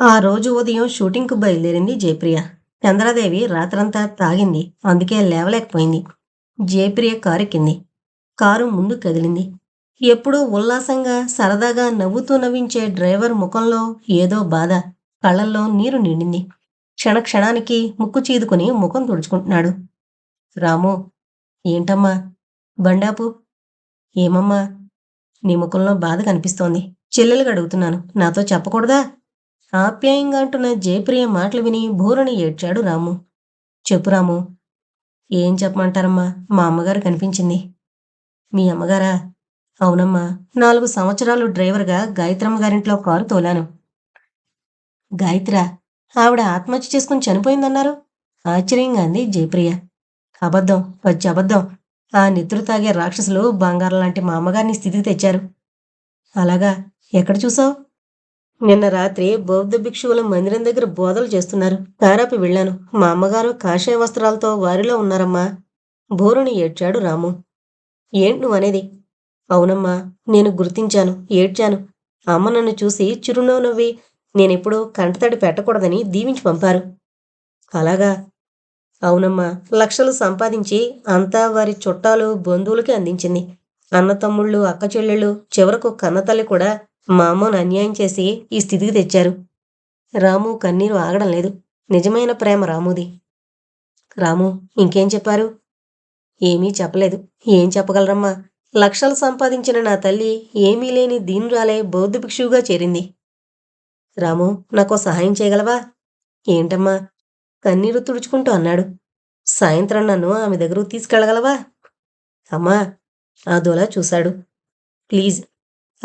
ఆ రోజు ఉదయం షూటింగ్కు బయలుదేరింది జయప్రియ. చంద్రదేవి రాత్రంతా తాగింది. అందుకే లేవలేకపోయింది. జయప్రియ కారెక్కింది కారు ముందు కదిలింది. ఎప్పుడూ ఉల్లాసంగా సరదాగా నవ్వుతూ నవ్వించే డ్రైవర్ ముఖంలో ఏదో బాధ. కళ్ళల్లో నీరు నిండింది. క్షణ క్షణానికి ముక్కు చీదుకుని ముఖం తుడుచుకుంటున్నాడు. రాము ఏంటమ్మా? బండాపు? ఏమమ్మా? నీ ముఖంలో బాధ కనిపిస్తోంది. చెల్లెలుగా అడుగుతున్నాను. నాతో చెప్పకూడదా? ఆప్యాయంగా అంటున్న జయప్రియ మాటలు విని బూరని ఏడ్చాడు రాము. చెప్పు రాము ఏం చెప్పమంటారమ్మా? మా అమ్మగారు కనిపించింది. మీ అమ్మగారా? అవునమ్మా నాలుగు సంవత్సరాలు డ్రైవర్గా గాయత్రమ్మ గారింట్లో కారు తోలాను. గాయత్రా ఆవిడ ఆత్మహత్య చేసుకుని చనిపోయిందన్నారు. ఆశ్చర్యంగా అంది జయప్రియ. అబద్ధం వచ్చి అబద్ధం. ఆ నిద్ర తాగే రాక్షసులు బంగారం లాంటి మా అమ్మగారిని స్థితికి తెచ్చారు. అలాగా ఎక్కడ చూసావు? నిన్న రాత్రి బౌద్ధ భిక్షువుల మందిరం దగ్గర బోధలు చేస్తున్నారు. కారాపి వెళ్ళాను. మా అమ్మగారు కాషాయ వస్త్రాలతో వారిలో ఉన్నారమ్మా. బోరుని ఏడ్చాడు రాము. ఏంటి నువ్వనేది? అవునమ్మా నేను గుర్తించాను ఏడ్చాను. అమ్మ నన్ను చూసి చిరునవ్వు నవ్వి నేనెప్పుడూ కంటతడి పెట్టకూడదని దీవించి పంపారు. అలాగా? అవునమ్మా లక్షలు సంపాదించి అంతా వారి చుట్టాలు బంధువులకి అందించింది. అన్న తమ్ముళ్ళు అక్క చెల్లెళ్ళు చివరకు కన్నతల్లి కూడా మా అమ్మను అన్యాయం చేసి ఈ స్థితికి తెచ్చారు. రాము కన్నీరు ఆగడం లేదు. నిజమైన ప్రేమ రాముది. రాము ఇంకేం చెప్పారు? ఏమీ చెప్పలేదు. ఏం చెప్పగలరమ్మా? లక్షలు సంపాదించిన నా తల్లి ఏమీ లేని దీనురాలే బౌద్ధ భిక్షువుగా చేరింది. రాము నాకో సహాయం చేయగలవా? ఏంటమ్మా? కన్నీరు తుడుచుకుంటూ అన్నాడు. సాయంత్రం నన్ను ఆమె దగ్గరకు తీసుకెళ్ళగలవా? అమ్మా అదోలా చూశాడు. ప్లీజ్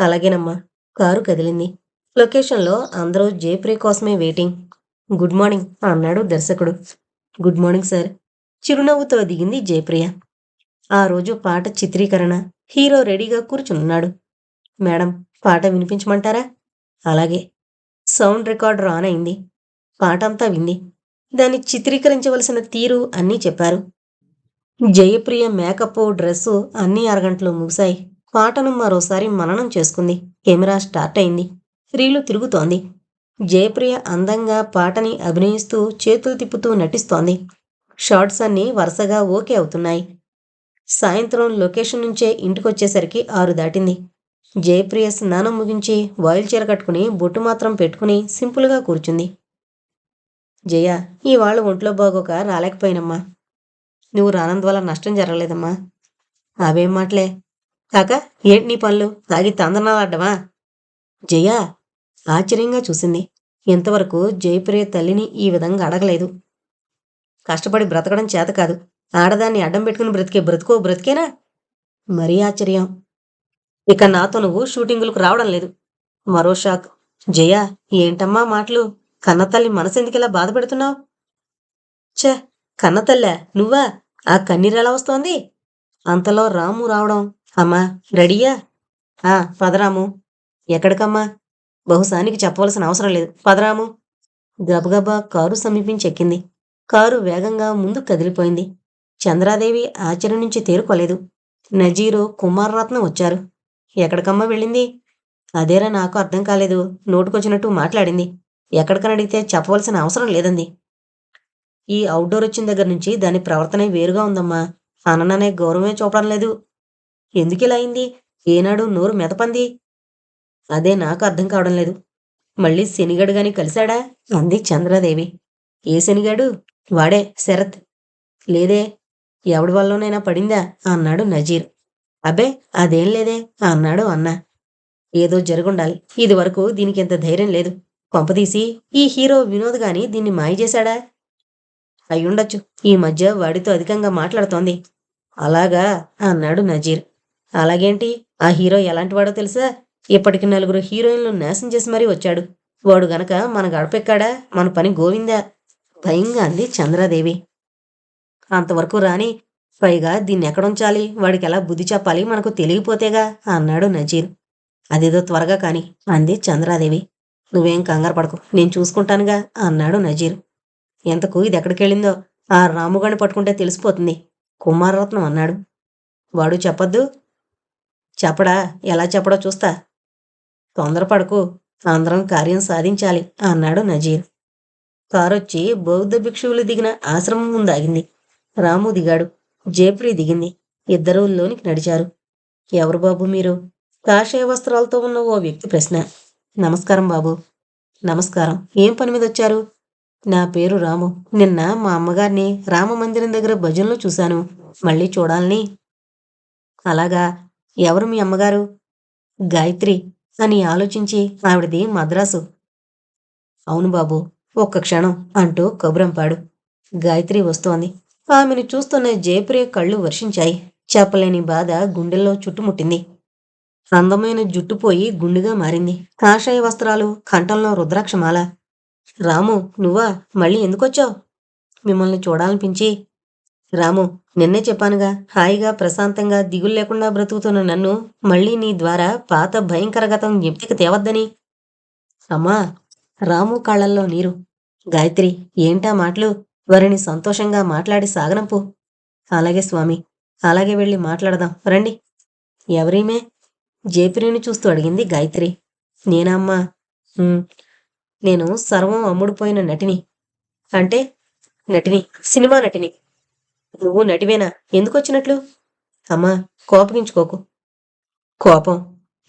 అలాగేనమ్మా. కారు కదిలింది. లొకేషన్లో అందరూ జయప్రియ కోసమే వెయిటింగ్. గుడ్ మార్నింగ్ అన్నాడు దర్శకుడు. Good morning sir. చిరునవ్వుతో దిగింది జయప్రియ ఆ రోజు పాట చిత్రీకరణ. హీరో రెడీగా కూర్చున్నాడు మేడం పాట వినిపించమంటారా? అలాగే. సౌండ్ రికార్డ్ రాన్ అయింది పాట అంతా వింది. దాన్ని చిత్రీకరించవలసిన తీరు అన్నీ చెప్పారు. జయప్రియ మేకప్ డ్రెస్సు అన్నీ అరగంటలో ముగిశాయి. పాటను మరోసారి మననం చేసుకుంది. కెమెరా స్టార్ట్ అయింది. స్త్రీలు తిరుగుతోంది. జయప్రియ అందంగా పాటని అభినయిస్తూ చేతులు తిప్పుతూ నటిస్తోంది. షార్ట్స్ అన్నీ వరుసగా ఓకే అవుతున్నాయి. సాయంత్రం లొకేషన్ నుంచే ఇంటికొచ్చేసరికి ఆరు దాటింది. జయప్రియ స్నానం ముగించి వాయిల్ చీర కట్టుకుని బొట్టు మాత్రం పెట్టుకుని సింపుల్గా కూర్చుంది. జయ ఇవాళ ఒంట్లో బాగోక రాలేకపోయినమ్మా. నువ్వు రానందువల్ల నష్టం జరగలేదమ్మా. అవేం మాటలే. కాక ఏంటి నీ పనులు? తాగి తందనాలాడ్డమా జయ ఆశ్చర్యంగా చూసింది. ఇంతవరకు జయప్రియ తల్లిని ఈ విధంగా అడగలేదు. కష్టపడి బ్రతకడం చేత కాదు. ఆడదాన్ని అడ్డం పెట్టుకుని బ్రతికే బ్రతుకో బ్రతికేనా? మరీ ఆశ్చర్యం. ఇక నాతో నువ్వు షూటింగులకు రావడం లేదు. మరో షాక్. జయ ఏంటమ్మా మాటలు? కన్నతల్లి మనసెందుకు ఇలా బాధ పెడుతున్నావు ఛే కన్నతల్లే నువ్వా? ఆ కన్నీరెలా వస్తోంది? అంతలో రాము రావడం అమ్మా రెడీయా? ఆ పదరాము. ఎక్కడికమ్మా? బహుశానికి చెప్పవలసిన అవసరం లేదు. పదరాము. గబగబా కారు సమీపించి ఎక్కింది కారు వేగంగా ముందుకు కదిలిపోయింది. చంద్రాదేవి ఆశ్చర్యం నుంచి తేరుకోలేదు. నజీరు కుమారరత్నం వచ్చారు. ఎక్కడికమ్మా వెళ్ళింది? అదేరా నాకు అర్థం కాలేదు. నోటుకొచ్చినట్టు మాట్లాడింది. ఎక్కడికని అడిగితే చెప్పవలసిన అవసరం లేదంది. ఈ అవుట్డోర్ వచ్చిన దగ్గర నుంచి దాని ప్రవర్తన వేరుగా ఉందమ్మా. అనననే గౌరవమే చూపడం లేదు. ఎందుకిలా అయింది ఏనాడు నోరు మెదపంది? అదే నాకు అర్థం కావడం లేదు. మళ్ళీ శనిగాడు గాని కలిశాడా? అంది చంద్రదేవి. ఏ శనిగాడు? వాడే శరత్. లేదే ఎవడి వల్లనైనా పడిందా? అన్నాడు నజీర్. అబ్బే అదేం లేదే అన్నాడు అన్న. ఏదో జరుగుండాలి. ఇది వరకు దీనికి ఇంత ధైర్యం లేదు. కొంపదీసి ఈ హీరో వినోద్ గాని దీన్ని మాయ చేశాడా? అయ్యుండొచ్చు. ఈ మధ్య వాడితో అధికంగా మాట్లాడుతోంది. అలాగా అన్నాడు నజీర్. అలాగేంటి? ఆ హీరో ఎలాంటి వాడో తెలుసా? ఇప్పటికి నలుగురు హీరోయిన్లు నాశనం చేసి మరీ వచ్చాడు. వాడు గనక మన గడపెక్కాడా? మన పని గోవిందా? భయంగా అంది చంద్రాదేవి. అంతవరకు రాని పైగా దీన్ని ఎక్కడుంచాలి వాడికి ఎలా బుద్ధి చెప్పాలి? మనకు తెలియపోతేగా అన్నాడు నజీర్. అదేదో త్వరగా కాని అంది చంద్రాదేవి. నువ్వేం కంగారు పడకు నేను చూసుకుంటానుగా అన్నాడు నజీర్. ఎంతకు ఇది ఎక్కడికెళ్ళిందో ఆ రాముగాని పట్టుకుంటే తెలిసిపోతుంది కుమారరత్నం అన్నాడు. వాడు చెప్పొద్దు చెప్పడా? ఎలా చెప్పడో చూస్తా. తొందరపడకు. అందరం కార్యం సాధించాలి అన్నాడు నజీర్. కారొచ్చి బౌద్ధ భిక్షువులు దిగిన ఆశ్రమం ముందు ఆగింది రాము దిగాడు. జేప్రీ దిగింది. ఇద్దరూ లోనికి నడిచారు. ఎవరు బాబు మీరు? కాషాయ వస్త్రాలతో ఉన్న ఓ వ్యక్తి ప్రశ్న. నమస్కారం బాబు. నమస్కారం. ఏం పని మీద వచ్చారు? నా పేరు రాము. నిన్న మా అమ్మగారిని రామ మందిరం దగ్గర భజనలో చూశాను. మళ్ళీ చూడాలని. అలాగా. ఎవరు మీ అమ్మగారు? గాయత్రి అని ఆలోచించి ఆవిడది మద్రాసు. అవును బాబు ఒక్క క్షణం అంటూ కబురంపాడు గాయత్రి వస్తోంది. ఆమెను చూస్తున్న జయప్రియ కళ్ళు వర్షించాయి. చెప్పలేని బాధ గుండెల్లో చుట్టుముట్టింది. అందమైన జుట్టుపోయి గుండుగా మారింది. కాషాయ వస్త్రాలు కంఠంలో రుద్రాక్షమాల. రాము నువ్వా? మళ్ళీ ఎందుకొచ్చావు? మిమ్మల్ని చూడాలనిపించి రాము నిన్నే చెప్పానుగా హాయిగా ప్రశాంతంగా దిగులు లేకుండా బ్రతుకుతున్న నన్ను మళ్ళీ నీ ద్వారా పాత భయంకరగతం ఎంపిక తేవద్దని. అమ్మా రాము కాళ్ళల్లో నీరు. గాయత్రి ఏంటా మాటలు? వారిని సంతోషంగా మాట్లాడి సాగనంపు. అలాగే స్వామి అలాగే వెళ్ళి మాట్లాడదాం. రండి. ఎవరీమే? జేపిరిని చూస్తూ అడిగింది గాయత్రి. నేనమ్మా నేను సర్వం అమ్ముడుపోయిన నటిని. అంటే నటిని సినిమా నటిని. నువ్వు నటివేనా? ఎందుకు వచ్చినట్లు అమ్మా కోపగించుకోకు. కోపం.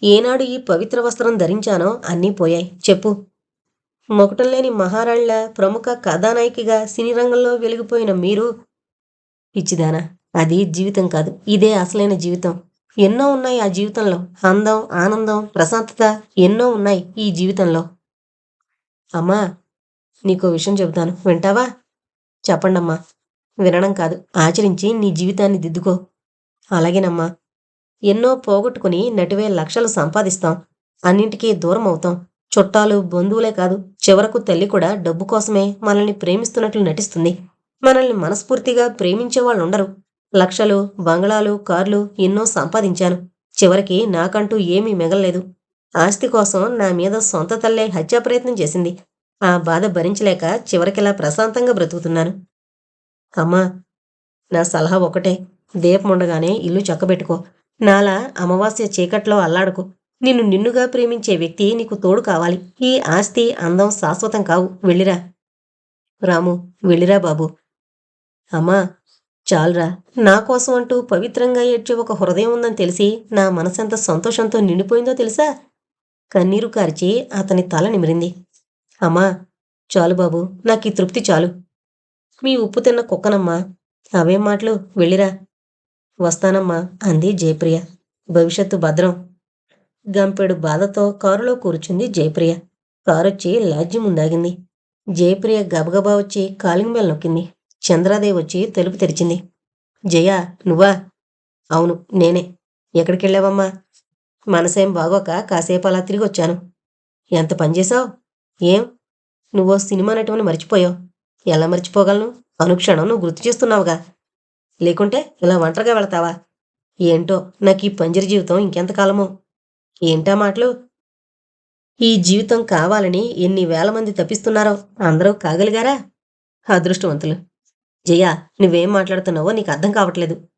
ఏనాడు ఈ పవిత్ర వస్త్రం ధరించానో అన్నీ పోయాయి. చెప్పు. మొకటం లేని మహారాళ్ళ ప్రముఖ కథానాయికగా సినీ రంగంలో వెలిగిపోయిన మీరు? పిచ్చిదానా అది జీవితం కాదు. ఇదే అసలైన జీవితం. ఎన్నో ఉన్నాయి ఆ జీవితంలో. అందం ఆనందం ప్రశాంతత ఎన్నో ఉన్నాయి ఈ జీవితంలో. అమ్మా నీకో విషయం చెబుతాను. వింటావా? చెప్పండమ్మా. వినడం కాదు. ఆచరించి నీ జీవితాన్ని దిద్దుకో. అలాగేనమ్మా. ఎన్నో పోగొట్టుకుని నటివే లక్షలు సంపాదిస్తాం. అన్నింటికీ దూరం అవుతాం. చుట్టాలు బంధువులే కాదు. చివరకు తల్లి కూడా డబ్బు కోసమే మనల్ని ప్రేమిస్తున్నట్లు నటిస్తుంది. మనల్ని మనస్ఫూర్తిగా ప్రేమించే వాళ్ళు ఉండరు లక్షలు బంగళాలు కార్లు ఎన్నో సంపాదించాను. చివరికి నాకంటూ ఏమీ మిగలలేదు. ఆస్తి కోసం నా మీద సొంత తల్లే హత్యా ప్రయత్నం చేసింది. ఆ బాధ భరించలేక చివరికిలా ప్రశాంతంగా బ్రతుకుతున్నాను. అమ్మా నా సలహా ఒకటే దీపం ఉండగానే ఇల్లు చక్కబెట్టుకో. నాలా అమావాస్య చీకట్లో అల్లాడుకో. నిన్ను నిన్నుగా ప్రేమించే వ్యక్తి నీకు తోడు కావాలి. ఈ ఆస్తి అందం శాశ్వతం కావు. వెళ్ళిరా. రాము వెళ్ళిరా బాబు. అమ్మా చాలురా. నా కోసం అంటూ పవిత్రంగా ఏడ్చే ఒక హృదయం ఉందని తెలిసి నా మనసెంత సంతోషంతో నిండిపోయిందో తెలుసా? కన్నీరు కార్చి అతని తల నిమిరింది. అమ్మా చాలు బాబు. నాకు ఈ తృప్తి చాలు. మీ ఉప్పు తిన్న కుక్కనమ్మా. అవే మాటలు. వెళ్ళిరా. వస్తానమ్మా అంది జయప్రియ. భవిష్యత్తు భద్రం. గంపెడు బాధతో కారులో కూర్చుంది జయప్రియ. కారొచ్చి లాడ్జి ముందాగింది జయప్రియ గబగబా వచ్చి కాలింగ్ బెల్ నొక్కింది. చంద్రాదేవి వచ్చి తలుపు తెరిచింది. జయ నువ్వా? అవును నేనే. ఎక్కడికెళ్ళావమ్మా? మనసేం బాగోక కాసేపు అలా తిరిగి వచ్చాను ఎంత పనిచేశావు ఏం? నువ్వో సినిమా నటమని మర్చిపోయావు. ఎలా మర్చిపోగలను? అనుక్షణం నువ్వు గుర్తు చేస్తున్నావుగా. లేకుంటే ఇలా ఒంటరిగా వెళతావా? ఏంటో నాకు ఈ పంజరి జీవితం ఇంకెంతకాలమో. ఏంటా మాటలు? ఈ జీవితం కావాలని ఎన్ని వేల మంది తప్పిస్తున్నారో అందరూ కాగలిగారా? అదృష్టవంతులు. జయ నువ్వేం మాట్లాడుతున్నావో నీకు అర్థం కావట్లేదు.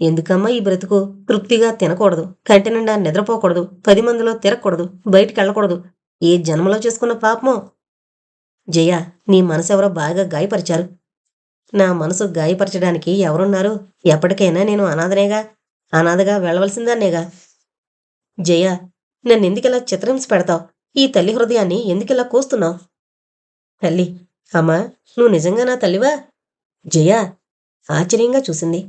ఎందుకమ్మా ఈ బ్రతుకు? తృప్తిగా తినకూడదు. కంటి నిండా నిద్రపోకూడదు. పది మందిలో తిరగకూడదు. బయటికి వెళ్ళకూడదు. ఏ జన్మలో చేసుకున్న పాపమో? జయ నీ మనసు ఎవరో బాగా గాయపరిచారు. నా మనసు గాయపరచడానికి ఎవరున్నారు? ఎప్పటికైనా నేను అనాథనేగా అనాథగా వెళ్ళవలసిందాన్నేగా? జయ నన్నెందుకిలా చిత్రహింస పెడతావు? ఈ తల్లి హృదయాన్ని ఎందుకిలా కోస్తున్నావు? తల్లి అమ్మా నువ్వు నిజంగా నా తల్లివా? జయ ఆశ్చర్యంగా చూసింది.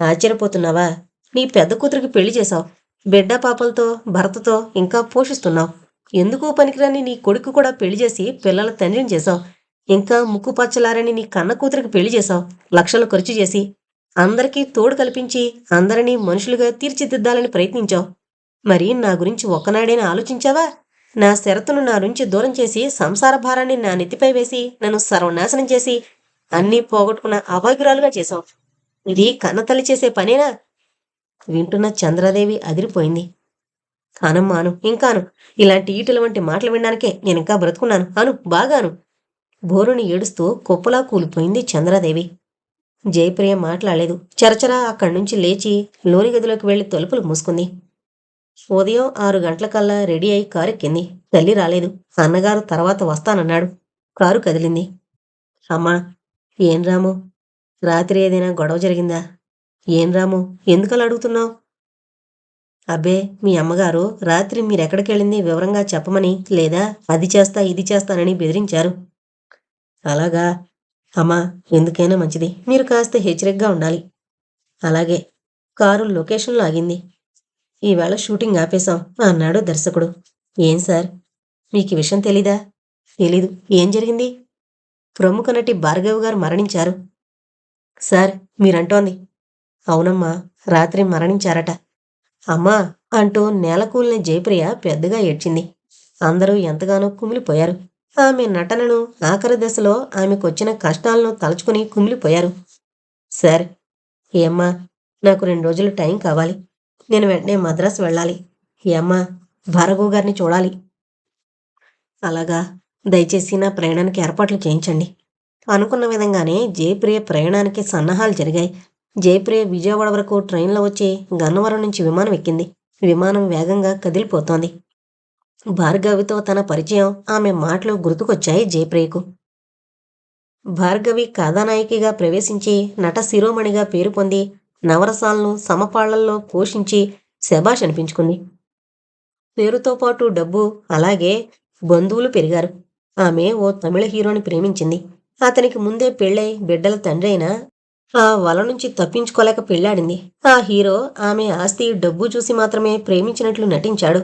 ఆశ్చర్యపోతున్నావా? నీ పెద్ద కూతురికి పెళ్ళి చేశావు. బిడ్డ పాపలతో భర్తతో ఇంకా పోషిస్తున్నావు. ఎందుకు పనికిరాని నీ కొడుకు కూడా పెళ్ళి చేసి పిల్లల తండ్రిని చేశావు? ఇంకా ముక్కు పచ్చలారని నీ కన్న కూతురికి పెళ్ళి చేశావు? లక్షలు ఖర్చు చేసి అందరికీ తోడు కల్పించి అందరినీ మనుషులుగా తీర్చిదిద్దాలని ప్రయత్నించావు. మరి నా గురించి ఒక్కనాడైనా ఆలోచించావా? నా శరతును నా నుంచి దూరం చేసి సంసార భారాన్ని నా నెత్తిపై వేసి నన్ను సర్వనాశనం చేసి అన్నీ పోగొట్టుకున్న అభాగ్యురాలుగా చేశావు. ఇది కన్నతల్లి చేసే పనేనా? వింటున్న చంద్రదేవి అదిరిపోయింది. కానమ్మా అను. ఇంకాను ఇలాంటి ఈటల వంటి మాటలు వినడానికే నేను ఇంకా బ్రతుకున్నాను. అను బాగాను బోరుని ఏడుస్తూ కుప్పలా కూలిపోయింది చంద్రదేవి. జయప్రియ మాట్లాడలేదు. చరచరా అక్కడి నుంచి లేచి లోని గదిలోకి వెళ్ళి తలుపులు మూసుకుంది. ఉదయం ఆరు గంటలకల్లా రెడీ అయి కారెక్కింది తల్లి రాలేదు. అన్నగారు తర్వాత వస్తానన్నాడు. కారు కదిలింది. అమ్మా ఏం రాము? రాత్రి ఏదైనా గొడవ జరిగిందా? ఏం రాము? ఎందుకలా అడుగుతున్నావు? అబ్బే మీ అమ్మగారు రాత్రి మీరెక్కడికి వెళ్ళింది వివరంగా చెప్పమని లేదా అది చేస్తా ఇది చేస్తానని బెదిరించారు. అలాగా. అమ్మా ఎందుకైనా మంచిది. మీరు కాస్త హెచ్చరికగా ఉండాలి. అలాగే. కారు లొకేషన్లో ఆగింది. ఈవేళ షూటింగ్ ఆపేశాం అన్నాడు దర్శకుడు. ఏం సార్? మీకు విషయం తెలీదా? తెలీదు. ఏం జరిగింది? ప్రముఖ నటి భార్గవ్ గారు మరణించారు. సార్ మీరంటోంది. అవునమ్మా రాత్రి మరణించారట. అమ్మా అంటూ నేలకూలిన జయప్రియ పెద్దగా ఏడ్చింది. అందరూ ఎంతగానో కుమిలిపోయారు. ఆమె నటనను ఆఖరి దశలో ఆమెకొచ్చిన కష్టాలను తలుచుకుని కుమిలిపోయారు. సార్ ఏమ్మా నాకు రెండు రోజులు టైం కావాలి. నేను వెంటనే మద్రాసు వెళ్ళాలి. ఏమ్మా భార్గవ్ గారిని చూడాలి. అలాగా దయచేసి నా ప్రయాణానికి ఏర్పాట్లు చేయించండి. అనుకున్న విధంగానే జయప్రియ ప్రయాణానికి సన్నాహాలు జరిగాయి. జయప్రియ విజయవాడ వరకు ట్రైన్లో వచ్చి గన్నవరం నుంచి విమానం ఎక్కింది. విమానం వేగంగా కదిలిపోతోంది. భార్గవితో తన పరిచయం ఆమె మాటలు గుర్తుకొచ్చాయి జయప్రియకు భార్గవి కథానాయికగా ప్రవేశించి నట శిరోమణిగా పేరు పొంది నవరసాలను సమపాళ్ళల్లో పోషించి శభాష్ అనిపించుకుంది. పేరుతో పాటు డబ్బు అలాగే బంధువులు పెరిగారు. ఆమె ఓ తమిళ హీరోని ప్రేమించింది. అతనికి ముందే పెళ్ళై బిడ్డల తండ్రి అయిన ఆ వల నుంచి తప్పించుకోలేక పెళ్ళాడింది. ఆ హీరో ఆమె ఆస్తి డబ్బు చూసి మాత్రమే ప్రేమించినట్లు నటించాడు.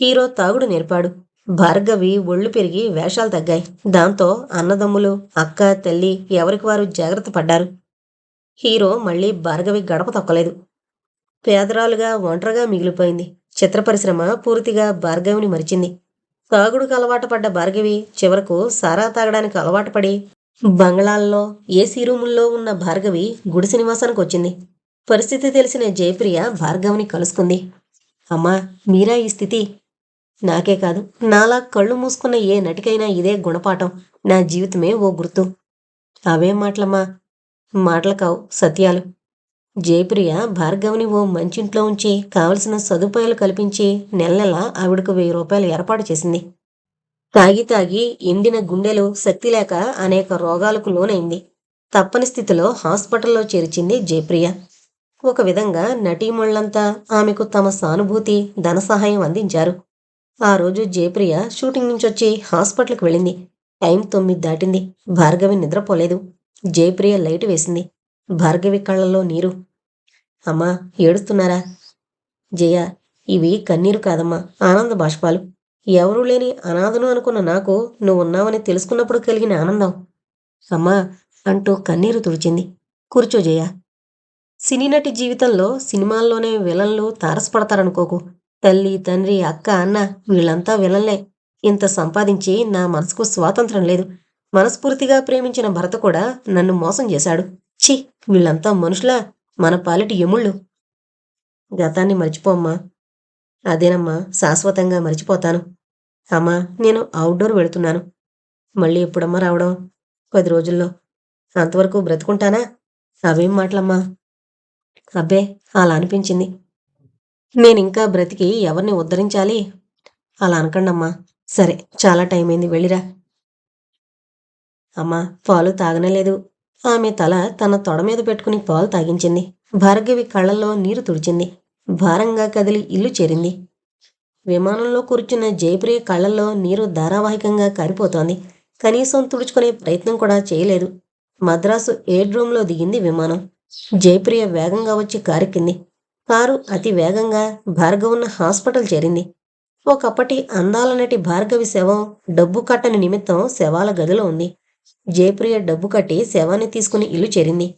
హీరో తాగుడు నేర్పాడు. భార్గవి ఒళ్ళు పెరిగి వేషాలు తగ్గాయి. దాంతో అన్నదమ్ములు అక్క తల్లి ఎవరికి వారు జాగ్రత్త పడ్డారు. హీరో మళ్ళీ భార్గవి గడప తొక్కలేదు. పేదరాలుగా ఒంటరిగా మిగిలిపోయింది. చిత్ర పరిశ్రమ పూర్తిగా భార్గవిని మరిచింది. తాగుడుకు అలవాటు పడ్డ భార్గవి చివరకు సారా తాగడానికి అలవాటు పడి బంగ్లాల్లో ఏసీ రూముల్లో ఉన్న భార్గవి గుడిసె నివాసానికి వచ్చింది పరిస్థితి తెలిసిన జయప్రియ భార్గవిని కలుసుకుంది. అమ్మా మీరా ఈ స్థితి? నాకే కాదు నాలా కళ్ళు మూసుకున్న ఏ నటికైనా ఇదే గుణపాఠం. నా జీవితమే ఓ గుర్తు. అవే మాటలమ్మా మాటలు కావు సత్యాలు జయప్రియ భార్గవిని ఓ మంచింట్లో ఉంచి కావలసిన సదుపాయాలు కల్పించి నెల నెల ఆవిడకు వెయ్యి రూపాయలు ఏర్పాటు చేసింది. తాగి తాగి ఎండిన గుండెలు శక్తి లేక అనేక రోగాలకు లోనైంది. తప్పని స్థితిలో హాస్పిటల్లో చేర్చింది జయప్రియ. ఒక విధంగా నటీమణులంతా ఆమెకు తమ సానుభూతి ధన సహాయం అందించారు. ఆ రోజు జయప్రియ షూటింగ్ నుంచి వచ్చి హాస్పిటల్కి వెళ్ళింది. టైం తొమ్మిది దాటింది. భార్గవి నిద్రపోలేదు. జయప్రియ లైట్ వేసింది. భార్గవి కళ్ళల్లో నీరు. అమ్మా ఏడుస్తున్నారా? జయ ఇవి కన్నీరు కాదమ్మా ఆనంద బాష్పాలు. ఎవరూ లేని అనాథను అనుకున్న నాకు నువ్వున్నావని తెలుసుకున్నప్పుడు కలిగిన ఆనందం. అమ్మా అంటూ కన్నీరు తుడిచింది. కూర్చో జయ. సినీ నటి జీవితంలో సినిమాల్లోనే విలన్లు తారసపడతారనుకోకు. తల్లి తండ్రి అక్క అన్న వీళ్ళంతా విలన్లే. ఇంత సంపాదించి నా మనసుకు స్వాతంత్రం లేదు. మనస్ఫూర్తిగా ప్రేమించిన భర్త కూడా నన్ను మోసం చేశాడు. ఛీ వీళ్ళంతా మనుషులా? మన పాలిటి ఎముళ్ళు గతాన్ని మర్చిపోమ్మా అదేనమ్మా శాశ్వతంగా మర్చిపోతాను. అమ్మా నేను అవుట్డోర్ వెళుతున్నాను. మళ్ళీ ఎప్పుడమ్మా రావడం? పది రోజుల్లో. అంతవరకు బ్రతుకుంటానా? అవేం మాటలమ్మా? అబ్బే అలా అనిపించింది. నేనింకా బ్రతికి ఎవరిని ఉద్ధరించాలి? అలా అనకండమ్మా. సరే చాలా టైం అయింది వెళ్ళిరా. అమ్మా పాలు తాగనలేదు ఆమె తల తన తొడ మీద పెట్టుకుని పాలు తాగించింది. భార్గవి కళ్ళల్లో నీరు తుడిచింది. భారంగా కదిలి ఇల్లు చేరింది. విమానంలో కూర్చున్న జయప్రియ కళ్ళల్లో నీరు ధారావాహికంగా కారిపోతోంది కనీసం తుడుచుకునే ప్రయత్నం కూడా చేయలేదు. మద్రాసు ఎయిర్ రూమ్లో దిగింది విమానం. జయప్రియ వేగంగా వచ్చి కారెక్కింది కారు అతి వేగంగా భార్గవున్న హాస్పిటల్ చేరింది. ఒకప్పటి అందాల నటి భార్గవి శవం డబ్బు కట్టని నిమిత్తం శవాల గదిలో ఉంది. జయప్రియ డబ్బు కట్టి శవాన్ని తీసుకుని ఇల్లు చేరింది.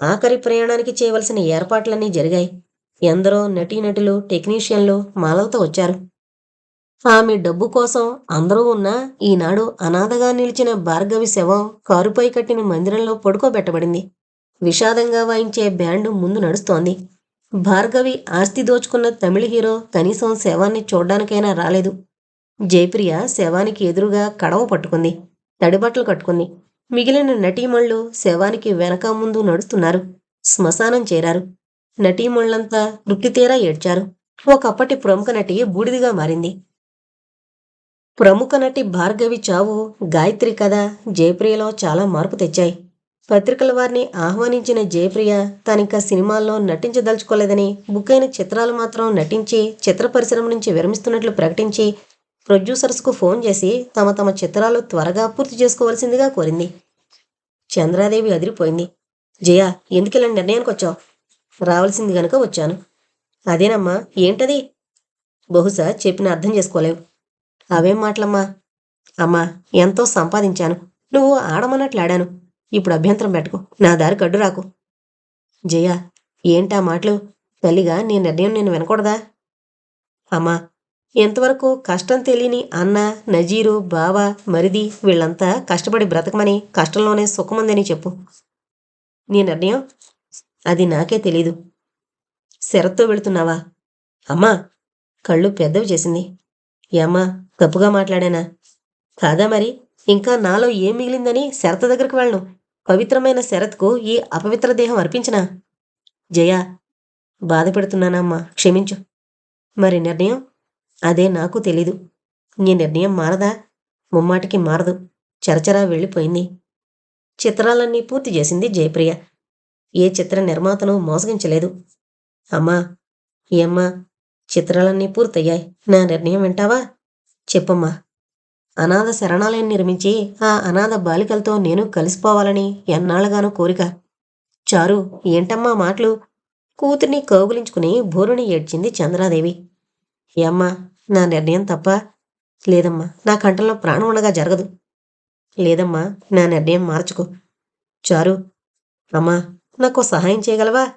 ఆఖరి ప్రయాణానికి చేయవలసిన ఏర్పాట్లన్నీ జరిగాయి. ఎందరో నటీనటులు టెక్నీషియన్లు మాలలతో వచ్చారు. ఆమె డబ్బు కోసం అందరూ ఉన్న ఈనాడు అనాథగా నిలిచిన భార్గవి శవం కారుపై కట్టిన మందిరంలో పడుకోబెట్టబడింది. విషాదంగా వాయించే బ్యాండు ముందు నడుస్తోంది. భార్గవి ఆస్తి దోచుకున్న తమిళ హీరో కనీసం శవాన్ని చూడ్డానికైనా రాలేదు. జయప్రియ శవానికి ఎదురుగా కడవ పట్టుకుంది తడిబట్టలు కట్టుకుంది. మిగిలిన నటీమణులు శవానికి వెనక ముందు నడుస్తున్నారు శ్మశానం చేరారు. నటీమణులంతా తృప్తితీరా ఏడ్చారు. ఒకప్పటి ప్రముఖ నటి బూడిదిగా మారింది. ప్రముఖ నటి భార్గవి చావు గాయత్రి కథ జయప్రియలో చాలా మార్పు తెచ్చాయి. పత్రికల వారిని ఆహ్వానించిన జయప్రియ తనిక సినిమాల్లో నటించదలుచుకోలేదని బుక్ అయిన చిత్రాలు మాత్రం నటించి చిత్ర పరిశ్రమ నుంచి విరమిస్తున్నట్లు ప్రకటించి ప్రొడ్యూసర్స్కు ఫోన్ చేసి తమ తమ చిత్రాలు త్వరగా పూర్తి చేసుకోవాల్సిందిగా కోరింది. చంద్రాదేవి అదిరిపోయింది. జయ ఎందుకు ఇలా నిర్ణయానికి వచ్చావు రావాల్సింది గనుక వచ్చాను. అదేనమ్మా ఏంటది? బహుశా చెప్పిన అర్థం చేసుకోలేవు. అవేం మాటలమ్మా? అమ్మా ఎంతో సంపాదించాను. నువ్వు ఆడమన్నట్లు ఆడాను ఇప్పుడు అభ్యంతరం పెట్టుకో. నా దారి కడ్డు రాకు. జయ ఏంటా మాటలు? తల్లిగా నీ నిర్ణయం నేను వినకూడదా? అమ్మా ఎంతవరకు కష్టం తెలియని అన్న నజీరు బావ మరిది వీళ్ళంతా కష్టపడి బ్రతకమని కష్టంలోనే సుఖముందని చెప్పు. నీ నిర్ణయం అది నాకే తెలీదు. శరత్తో వెళుతున్నావా? అమ్మా కళ్ళు పెద్దవి చేసింది. ఏమ్మా తప్పుగా మాట్లాడానా? కాదా మరి? ఇంకా నాలో ఏం మిగిలిందని శరత్ దగ్గరికి వెళ్ళను పవిత్రమైన శరత్కు ఈ అపవిత్ర దేహం అర్పించనా? జయ బాధ పెడుతున్నానమ్మా క్షమించు. మరి నిర్ణయం? అదే నాకు తెలీదు. నీ నిర్ణయం మారదా? ముమ్మాటికి మారదు. చరచరా వెళ్ళిపోయింది. చిత్రాలన్నీ పూర్తి చేసింది జయప్రియ. ఏ చిత్ర నిర్మాతను మోసగించలేదు. అమ్మా ఏమ్మా చిత్రాలన్నీ పూర్తయ్యాయి. నా నిర్ణయం వింటావా? చెప్పమ్మా. అనాథ శరణాలయం నిర్మించి ఆ అనాథ బాలికలతో నేను కలిసిపోవాలని ఎన్నాళ్ళగానో కోరిక. చారు ఏంటమ్మా మాటలు? కూతుర్ని కౌగులించుకుని బోరుని ఏడ్చింది చంద్రాదేవి. ఏమ్మా నా నిర్ణయం తప్ప లేదమ్మా. నా కంఠంలో ప్రాణం ఉండగా జరగదు. లేదమ్మా నా నిర్ణయం మార్చుకో. చారు అమ్మా నాకు సహాయం చేయగలవా?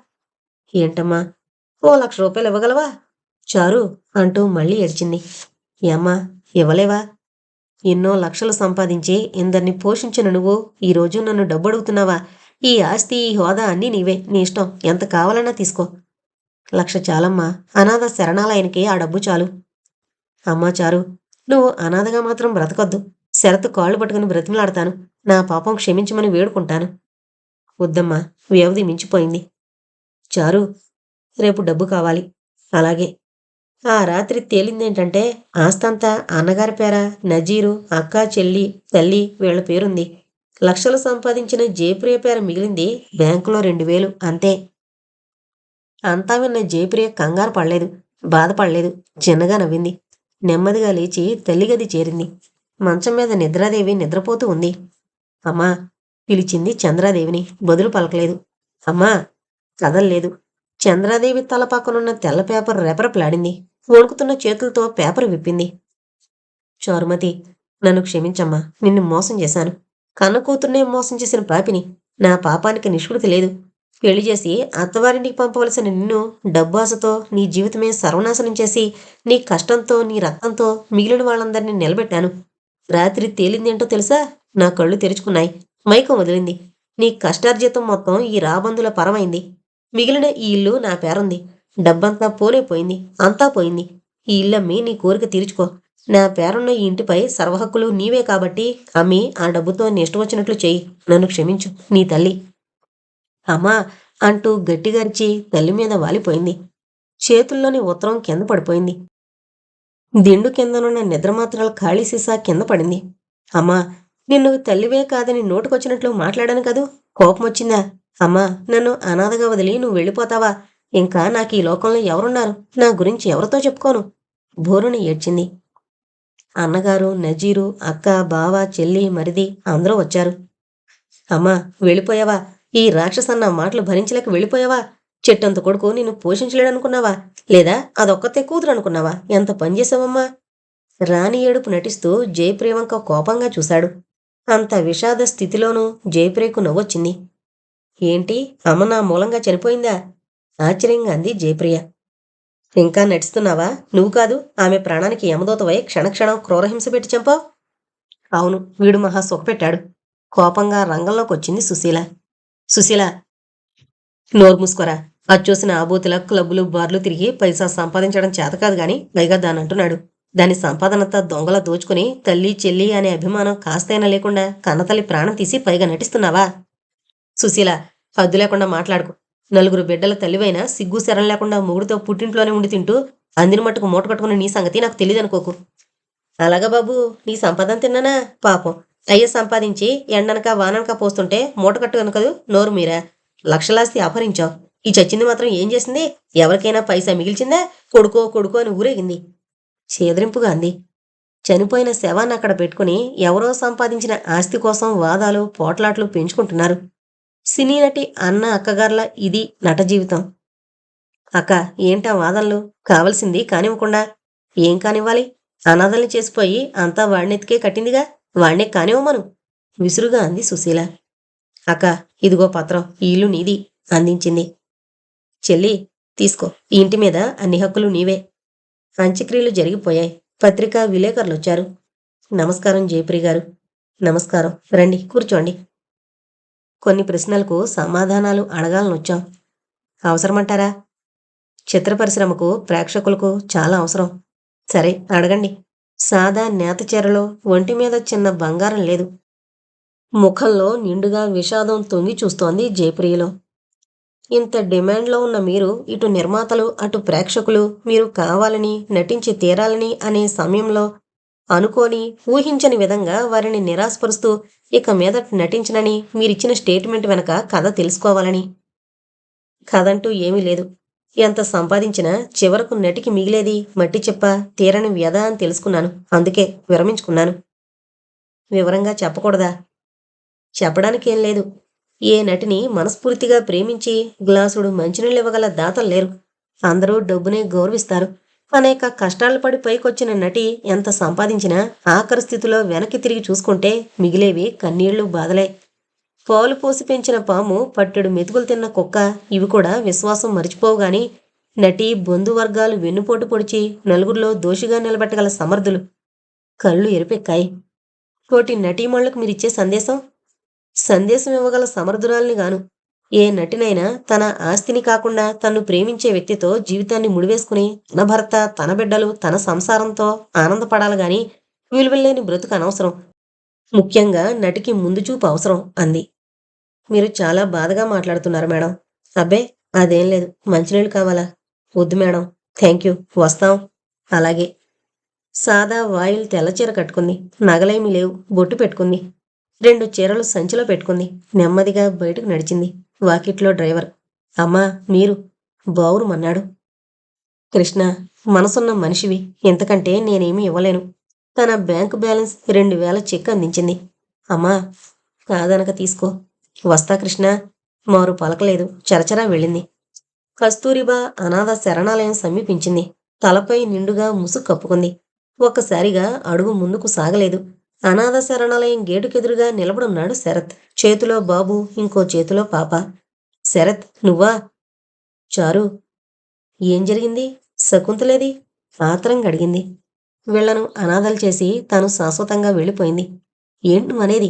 ఏంటమ్మా? ఓ లక్ష రూపాయలు ఇవ్వగలవా? చారు అంటూ మళ్ళీ ఏడ్చింది. ఏమ్మా ఇవ్వలేవా? ఎన్నో లక్షలు సంపాదించి ఇందరిని పోషించిన నువ్వు ఈరోజు నన్ను డబ్బు అడుగుతున్నావా ఈ ఆస్తి ఈ హోదా అన్నీ నీవే నీ ఇష్టం. ఎంత కావాలన్నా తీసుకో. లక్ష చాలమ్మా అనాథ శరణాలయానికి ఆ డబ్బు చాలు. అమ్మా చారు నువ్వు అనాథగా మాత్రం బ్రతకొద్దు. శరత్ కాళ్ళు పట్టుకుని బ్రతిమలాడతాను. నా పాపం క్షమించమని వేడుకుంటాను. వద్దమ్మా వ్యవధి మించిపోయింది. చారు రేపు డబ్బు కావాలి. అలాగే. ఆ రాత్రి తేలిందేంటంటే ఆస్తంతా అన్నగారి పేర నజీరు అక్క చెల్లి తల్లి వీళ్ళ పేరుంది. లక్షలు సంపాదించిన జయప్రియ పేర మిగిలింది బ్యాంకులో రెండు వేలు అంతే. అంతా విన్న జయప్రియ కంగారు పడలేదు బాధపడలేదు చిన్నగా నవ్వింది. నెమ్మదిగా లేచి తల్లిగది చేరింది. మంచం మీద నిద్రాదేవి నిద్రపోతూ ఉంది. అమ్మా పిలిచింది చంద్రాదేవిని. బదులు పలకలేదు. అమ్మా కదల్లేదు చంద్రాదేవి తల పక్కనున్న తెల్ల పేపర్ రెపరపలాడింది. వణుకుతున్న చేతులతో పేపర్ విప్పింది. చారుమతి నన్ను క్షమించమ్మా. నిన్ను మోసం చేశాను. కన్న కూతుర్నే మోసం చేసిన పాపిని. నా పాపానికి నిష్కృతి లేదు. పెళ్ళి చేసి అత్తవారింటికి పంపవలసిన నిన్ను డబ్బాసతో నీ జీవితమే సర్వనాశనం చేసి నీ కష్టంతో నీ రక్తంతో మిగిలిన వాళ్ళందరినీ నిలబెట్టాను. రాత్రి తేలిందేంటో తెలుసా? నా కళ్ళు తెరుచుకున్నాయి. మైకం వదిలింది. నీ కష్టార్జితం మొత్తం ఈ రాబందుల పరమైంది. మిగిలిన ఈ ఇల్లు నా పేరుంది. డబ్బంతా పోనే పోయింది. అంతా పోయింది. ఈ ఇల్లమ్మి నీ కోరిక తీర్చుకో. నా పేరున్న ఈ ఇంటిపై సర్వహక్కులు నీవే కాబట్టి అమ్మి ఆ డబ్బుతో నీ వచ్చినట్లు చెయ్యి. నన్ను క్షమించు నీ తల్లి. అమ్మా అంటూ గట్టిగరిచి తల్లి మీద వాలిపోయింది. చేతుల్లోని ఉత్తరం కింద పడిపోయింది. దిండు కిందనున్న నిద్రమాత్రల ఖాళీ సీసా కింద పడింది. అమ్మా నిన్ను తల్లివే కాదని నోటుకొచ్చినట్లు మాట్లాడాను కదూ? కోపం వచ్చిందా అమ్మా నన్ను అనాథగా వదిలి నువ్వు వెళ్ళిపోతావా? ఇంకా నాకు ఈ లోకంలో ఎవరున్నారు? నా గురించి ఎవరితో చెప్పుకోను? బోరుని ఏడ్చింది. అన్నగారు నజీరు అక్క బావ చెల్లి మరిది అందరూ వచ్చారు. అమ్మా వెళ్ళిపోయావా? ఈ రాక్షసన్న మాటలు భరించలేక వెళ్ళిపోయావా? చెట్టంత కొడుకు నిన్ను పోషించలేడనుకున్నావా? లేదా అదొక్కతే కూతురు అనుకున్నావా ఎంత పనిచేసావమ్మా రాణి ఏడుపు నటిస్తూ జయప్రేమంక కోపంగా చూశాడు. అంత విషాద స్థితిలోనూ జయప్రియకు నవ్వొచ్చింది. ఏంటి? అమ్మ నా మూలంగా చనిపోయిందా? ఆశ్చర్యంగా అంది జయప్రియ. ఇంకా నడుస్తున్నావా నువ్వు కాదు ఆమె ప్రాణానికి యమదూతవై క్షణక్షణం క్రూరహింస పెట్టి చంపావు అవును వీడు మహా సుఖపెట్టాడు కోపంగా రంగంలోకి వచ్చింది సుశీల. సుశీల! నోరు మూసుకోరా? అది చూసిన ఆబూతుల క్లబ్బులు బార్లు తిరిగి పైసా సంపాదించడం చేత కాదు గాని పైగా దాని అంటున్నాడు దాని సంపాదనంతా దొంగల దోచుకుని తల్లి చెల్లి అనే అభిమానం కాస్తైనా లేకుండా కన్నతల్లి ప్రాణం తీసి పైగా నటిస్తున్నావా? సుశీల హద్దు లేకుండా మాట్లాడుకు. నలుగురు బిడ్డల తల్లివైన సిగ్గు శరం లేకుండా మొగుడుతో పుట్టింట్లోనే ఉండి తింటూ అందిన మట్టుకు మూట కట్టుకున్న నీ సంగతి నాకు తెలియదు అనుకోకు అలాగా బాబు నీ సంపాదన తిన్నానా? పాపం. అయ్య సంపాదించి ఎండనక వాననక పోస్తుంటే మూట కట్టుకను కదూ నోరు మీరా? లక్షలాస్తి అపహరించావు. ఈ చచ్చింది మాత్రం ఏం చేసింది? ఎవరికైనా పైసా మిగిల్చిందా? కొడుకో కొడుకో అని ఊరేగింది. చేదరింపుగా అంది చనిపోయిన శవాన్ని అక్కడ పెట్టుకుని ఎవరో సంపాదించిన ఆస్తి కోసం వాదాలు పోట్లాట్లు పెంచుకుంటున్నారు. సినీ నటి అన్న అక్కగార్ల ఇది నట జీవితం. అక్క ఏంటా వాదనలు? కావలసింది కానివ్వకుండా. ఏం కానివ్వాలి? అనాథల్ని చేసిపోయి అంతా వాడినెత్తికే కట్టిందిగా? వాడినే కానివ్వమను? విసురుగా అంది సుశీల. అక్క ఇదిగో పత్రం. ఈ ఇల్లు నీది. అందించింది. చెల్లి తీసుకో. ఈ ఇంటి మీద అన్ని హక్కులు నీవే. అంత్యక్రియలు జరిగిపోయాయి. పత్రికా విలేకరులు వచ్చారు నమస్కారం జయప్రి గారు. నమస్కారం. రండి కూర్చోండి. కొన్ని ప్రశ్నలకు సమాధానాలు అడగాలనొచ్చాం. అవసరమంటారా? చిత్ర పరిశ్రమకు ప్రేక్షకులకు చాలా అవసరం. సరే అడగండి. సాదా నేత చీరలో ఒంటి మీద చిన్న బంగారం లేదు. ముఖంలో నిండుగా విషాదం తొంగి చూస్తోంది జయప్రియలో. ఇంత డిమాండ్లో ఉన్న మీరు ఇటు నిర్మాతలు అటు ప్రేక్షకులు మీరు కావాలని నటించి తీరాలని అనే సమయంలో అనుకోని ఊహించని విధంగా వారిని నిరాశపరుస్తూ ఇక మీద నటించనని మీరిచ్చిన స్టేట్మెంట్ వెనక కథ తెలుసుకోవాలని. కథంటూ ఏమీ లేదు. ఎంత సంపాదించినా చివరకు నటికి మిగిలేది మట్టి చెప్ప తీరని వ్యధ అని తెలుసుకున్నాను. అందుకే విరమించుకున్నాను. వివరంగా చెప్పకూడదా? చెప్పడానికేం లేదు. ఏ నటిని మనస్ఫూర్తిగా ప్రేమించి గ్లాసుడు మంచినీళ్ళు ఇవ్వగల దాతలు లేరు. అందరూ డబ్బునే గౌరవిస్తారు. అనేక కష్టాలు పడి పైకొచ్చిన నటి ఎంత సంపాదించినా ఆఖరి స్థితిలో వెనక్కి తిరిగి చూసుకుంటే మిగిలేవి కన్నీళ్ళు బాధలే. పాలు పోసి పెంచిన పాము పట్టెడు మెతుకులు తిన్న కుక్క ఇవి కూడా విశ్వాసం మరిచిపోవు గాని నటి బంధువర్గాలు వెన్నుపోటు పొడిచి నలుగురిలో దోషిగా నిలబెట్టగల సమర్థులు. కళ్ళు ఎరిపెక్కాయి కోటి నటీమణులకు మీరిచ్చే సందేశం? సందేశం ఇవ్వగల సమర్థురాల్ని గాను. ఏ నటినైనా తన ఆస్తిని కాకుండా తన్ను ప్రేమించే వ్యక్తితో జీవితాన్ని ముడివేసుకుని తన భర్త తన బిడ్డలు తన సంసారంతో ఆనందపడాలి గాని విలువలేని బ్రతుకు అనవసరం. ముఖ్యంగా నటికి ముందు చూపు అవసరం అంది. మీరు చాలా బాధగా మాట్లాడుతున్నారు మేడం. అబ్బే అదేం లేదు. మంచినీళ్ళు కావాలా? వద్దు మేడం. Thank you. వస్తాం. అలాగే. సాదా వాయిల్ తెల్లచీర కట్టుకుంది. నగలేమీ లేవు. బొట్టు పెట్టుకుంది. రెండు చీరలు సంచిలో పెట్టుకుంది. నెమ్మదిగా బయటకు నడిచింది వాకిట్లో డ్రైవర్. అమ్మా మీరు బావురుమన్నాడు కృష్ణ మనసున్న మనిషివి. ఎంతకంటే నేనేమీ ఇవ్వలేను. తన బ్యాంకు బ్యాలెన్స్ రెండు వేల చెక్ అందించింది. అమ్మా కాదనక తీసుకో. వస్తా కృష్ణ. మారు పలకలేదు. చరచరా వెళ్ళింది. కస్తూరిబా అనాథ శరణాలయం సమీపించింది. తలపై నిండుగా ముసుగు కప్పుకుంది. ఒక్కసారిగా అడుగు ముందుకు సాగలేదు. అనాథ శరణాలయం గేటుకెదురుగా నిలబడున్నాడు శరత్. చేతిలో బాబు ఇంకో చేతిలో పాప. శరత్ నువ్వా? చారు. ఏం జరిగింది? శకుంతలేది? ఆత్రం గడిగింది. వీళ్ళను అనాథలు చేసి తాను శాశ్వతంగా వెళ్ళిపోయింది. ఏంటి అనేది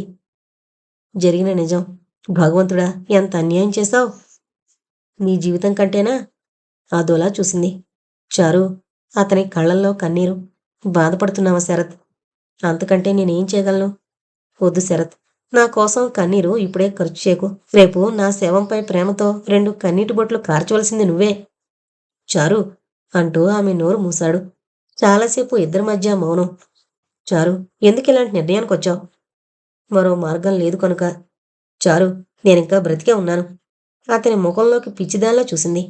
జరిగిన నిజం. భగవంతుడా ఎంత అన్యాయం చేశావు? నీ జీవితం కంటేనా? అదోలా చూసింది. చారు అతని కళ్ళల్లో కన్నీరు. బాధపడుతున్నావా శరత్? అంతకంటే నేనేం చేయగలను? వద్దు శరత్. నా కోసం కన్నీరు ఇప్పుడే ఖర్చు చేయకు రేపు నా శవంపై ప్రేమతో రెండు కన్నీటి బొట్లు కార్చవలసింది నువ్వే. చారు అంటూ ఆమె నోరు మూశాడు. చాలాసేపు ఇద్దరి మధ్య మౌనం. చారు ఎందుకు ఇలాంటి నిర్ణయానికి వచ్చావు? మరో మార్గం లేదు కనుక. చారు నేనింకా బ్రతికే ఉన్నాను. అతని ముఖంలోకి పిచ్చిదానిలా చూసింది.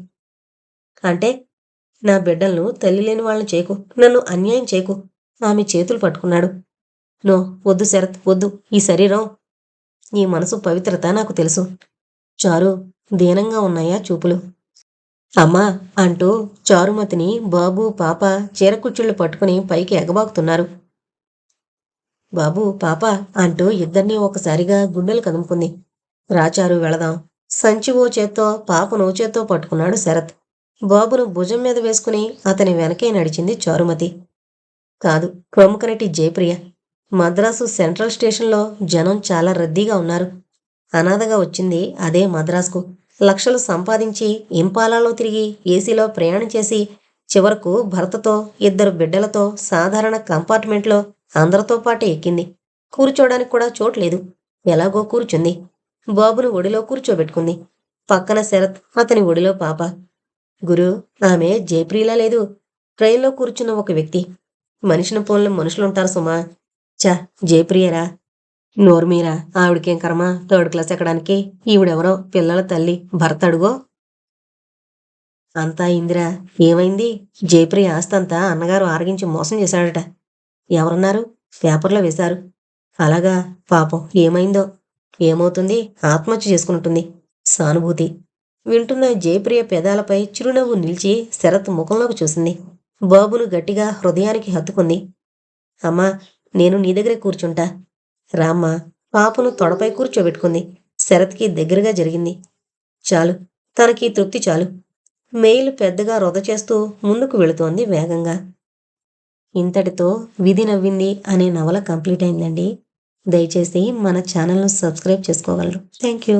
అంటే నా బిడ్డలను తల్లి లేని వాళ్ళని చేయకు నన్ను అన్యాయం చేయకు ఆమె చేతులు పట్టుకున్నాడు. నో వద్దు శరత్ వద్దు. ఈ శరీరం ఈ మనసు పవిత్రత నాకు తెలుసు. చారు దీనంగా ఉన్నాయా చూపులు? అమ్మా అంటూ చారుమతిని బాబు పాప చీరకుచ్చుళ్ళు పట్టుకుని పైకి ఎగబాకుతున్నారు. బాబు పాప అంటూ ఇద్దరినీ ఒకసారిగా గుండెలు కదుముకుంది. రాచారు వెళదాం. సంచి ఓ చేత్తో పాపను ఓ చేత్తో పట్టుకున్నాడు శరత్. బాబును భుజం మీద వేసుకుని అతని వెనకే నడిచింది చారుమతి. కాదు. ప్రముఖ జయప్రియ మద్రాసు సెంట్రల్ స్టేషన్లో జనం చాలా రద్దీగా ఉన్నారు. అనాథగా వచ్చింది అదే మద్రాసుకు. లక్షలు సంపాదించి ఇంపాలాలో తిరిగి ఏసీలో ప్రయాణం చేసి చివరకు భర్తతో ఇద్దరు బిడ్డలతో సాధారణ కంపార్ట్మెంట్లో అందరితో పాటే ఎక్కింది. కూర్చోడానికి కూడా చోట్లేదు ఎలాగో కూర్చుంది. బాబును ఒడిలో కూర్చోబెట్టుకుంది. పక్కన శరత్ అతని ఒడిలో పాప. గురు ఆమె జయప్రియలా లేదు. ట్రైన్లో కూర్చున్న ఒక వ్యక్తి. మనిషిని పోలిన మనుషులుంటారు సుమా. చా జయప్రియరా నోర్మీరా ఆవిడకేం కర్మ? థర్డ్ క్లాస్ ఎక్కడానికి? ఈవిడెవరో? పిల్లల తల్లి భర్త అడుగో. అంతా ఇందిరా. ఏమైంది? జయప్రియ ఆస్తంతా అన్నగారు ఆరగించి మోసం చేశాడట. ఎవరున్నారు? పేపర్లో వేశారు. అలాగా? పాపం. ఏమైందో? ఏమవుతుంది? ఆత్మహత్య చేసుకుంటుంది సానుభూతి. వింటున్న జయప్రియ పెదాలపై చిరునవ్వు నిలిచి శరత్ ముఖంలోకి చూసింది. బాబును గట్టిగా హృదయానికి హత్తుకుంది. అమ్మా నేను నీ దగ్గరే కూర్చుంటా. రామ్మ పాపను తొడపై కూర్చోబెట్టుకుంది. శరత్కి దగ్గరగా జరిగింది. చాలు తనకి తృప్తి చాలు. మెయిల్ పెద్దగా రొద చేస్తూ ముందుకు వెళుతోంది వేగంగా. ఇంతటితో విధి నవ్వింది అనే నవల కంప్లీట్ అయిందండి. దయచేసి మన ఛానల్ను సబ్స్క్రైబ్ చేసుకోగలరు. Thank you.